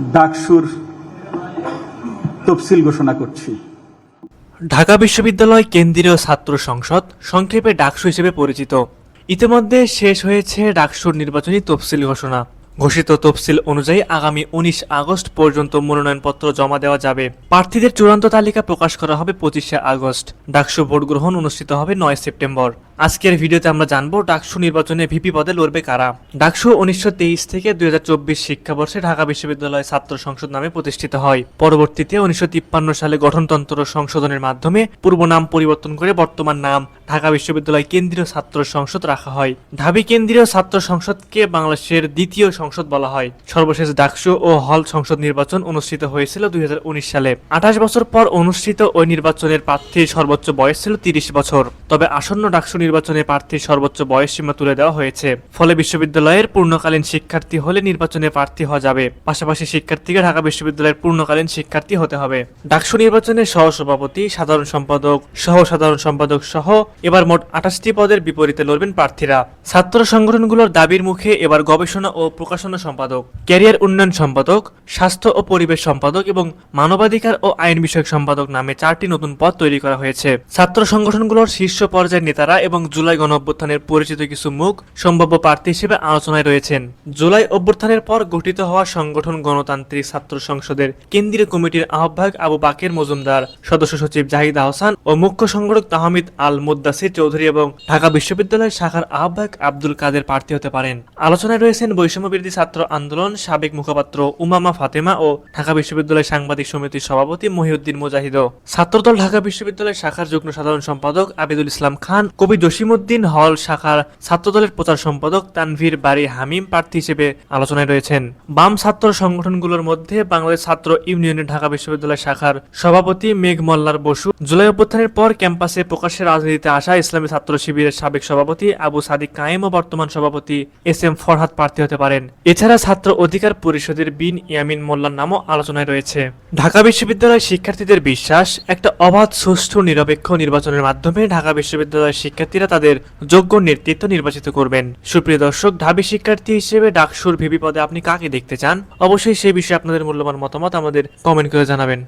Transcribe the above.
ডাকসুর তফসিল ঘোষণা করছি। ঢাকা বিশ্ববিদ্যালয় কেন্দ্রীয় ছাত্র সংসদ সংক্ষেপে ডাকসু হিসেবে পরিচিত। ইতিমধ্যে শেষ হয়েছে ডাকসুর নির্বাচনী তফসিল ঘোষণা। ঘোষিত তফসিল অনুযায়ী আগামী উনিশ আগস্ট পর্যন্ত মনোনয়নপত্র জমা দেওয়া যাবে। প্রার্থীদের চূড়ান্ত তালিকা প্রকাশ করা হবে পঁচিশে আগস্ট। ডাকসু ভোট গ্রহণ অনুষ্ঠিত হবে নয় সেপ্টেম্বর। আজকের ভিডিওতে আমরা জানব ডাকসু নির্বাচনে ভিপি পদে লড়বে কারা। ডাকসু উনিশশো তেইশ থেকে দুই শিক্ষাবর্ষে ঢাকা বিশ্ববিদ্যালয় ছাত্র সংসদ নামে প্রতিষ্ঠিত হয়। পরবর্তীতে উনিশশো তিপ্পান্ন সালে গঠনতন্ত্র সংশোধনের মাধ্যমে পূর্ব নাম পরিবর্তন করে বর্তমান নাম ঢাকা বিশ্ববিদ্যালয় কেন্দ্রীয় ছাত্র সংসদ রাখা হয়। ঢাবি কেন্দ্রীয় ছাত্র সংসদকে বাংলাদেশের দ্বিতীয় সংসদ বলা হয়। সর্বশেষ ডাকসু ও হল সংসদ নির্বাচন অনুষ্ঠিত হয়েছিল দুই হাজার উনিশ সালে। আঠাশ বছর পর অনুষ্ঠিত ওই নির্বাচনের প্রার্থীর সর্বোচ্চ বয়স ছিল তিরিশ বছর। তবে আসন্ন ডাকসু নির্বাচনে প্রার্থীর সর্বোচ্চ বয়স সীমা তুলে দেওয়া হয়েছে। ফলে বিশ্ববিদ্যালয়ের পূর্ণকালীন শিক্ষার্থী হলে নির্বাচনে প্রার্থী হওয়া যাবে। পাশাপাশি শিক্ষার্থীকে ঢাকা বিশ্ববিদ্যালয়ের পূর্ণকালীন শিক্ষার্থী হতে হবে। ডাকসু নির্বাচনে সহসভাপতি, সাধারণ সম্পাদক সহ সাধারণ সম্পাদক সহ এবার মোট আঠাশটি পদের বিপরীতে লড়বেন প্রার্থীরা। ছাত্র সংগঠনগুলোর দাবির মুখে এবার গবেষণা ও প্রকাশনা সম্পাদক, ক্যারিয়ার উন্নয়ন সম্পাদক, স্বাস্থ্য ও পরিবেশ সম্পাদক এবং মানবাধিকার ও আইন বিষয়ক সম্পাদক নামে চারটি নতুন পদ তৈরি করা হয়েছে। ছাত্র সংগঠনগুলোর শীর্ষ পর্যায়ের নেতারা এবং জুলাই গণ অভ্যুত্থানের পরিচিত কিছু মুখ সম্ভাব্য প্রার্থী হিসেবে আলোচনায় রয়েছেন। জুলাই অভ্যুত্থানের পর গঠিত হওয়া সংগঠন গণতান্ত্রিক ছাত্র সংসদের কেন্দ্রীয় কমিটির আহ্বায়ক আবু বাকের মজুমদার, সদস্য সচিব জাহিদ আহসান ও মুখ্য সংগঠক তাহমিদ আল মুদ্দাসির চৌধুরী এবং ঢাকা বিশ্ববিদ্যালয় শাখার আহ্বায়ক আব্দুল কাদের প্রার্থী হতে পারেন। আলোচনায় রয়েছেন বৈষম্য বিরোধী ছাত্র আন্দোলন সাবেক মুখপাত্র উমামা ফাতেমা ও ঢাকা বিশ্ববিদ্যালয় সাংবাদিক সমিতির সভাপতি মহিউদ্দিন মুজাহিদ ছাত্রদল ঢাকা বিশ্ববিদ্যালয় শাখার যুগ্ম সাধারণ সম্পাদক আবিদুল ইসলাম খান, কবি জসিমউদ্দিন হল শাখার ছাত্রদলের প্রচার সম্পাদক তানভীর বাড়ি হামিম প্রার্থী হিসেবে আলোচনায় রয়েছেন। বাম ছাত্র সংগঠনগুলোর মধ্যে বাংলাদেশ ছাত্র ইউনিয়নের ঢাকা বিশ্ববিদ্যালয় শাখার সভাপতি মেঘ মল্লার বসু, জুলাই অভ্যুত্থানের পর ক্যাম্পাসে প্রকাশ্যে রাজনীতিতে আসা ইসলামী ছাত্র শিবিরের সাবেক সভাপতি আবু সাদিক কায়েম ও বর্তমান সভাপতি এস এম ফরহাদ প্রার্থী হতে পারেন। এছাড়া ছাত্র অধিকার পরিষদের বিন ইয়ামিন মোল্লার নামও আলোচনায় রয়েছে। ঢাকা বিশ্ববিদ্যালয় শিক্ষার্থীদের বিশ্বাস, একটা অবাধ, সুষ্ঠু, নিরপেক্ষ নির্বাচনের মাধ্যমে ঢাকা বিশ্ববিদ্যালয়ের শিক্ষার্থীরা তাদের যোগ্য নেতৃত্ব নির্বাচিত করবেন। সুপ্রিয় দর্শক, ঢাবি শিক্ষার্থী হিসেবে ডাকসুর ভিপি পদে আপনি কাকে দেখতে চান? অবশ্যই সেই বিষয়ে আপনাদের মূল্যবান মতামত আমাদের কমেন্ট করে জানাবেন।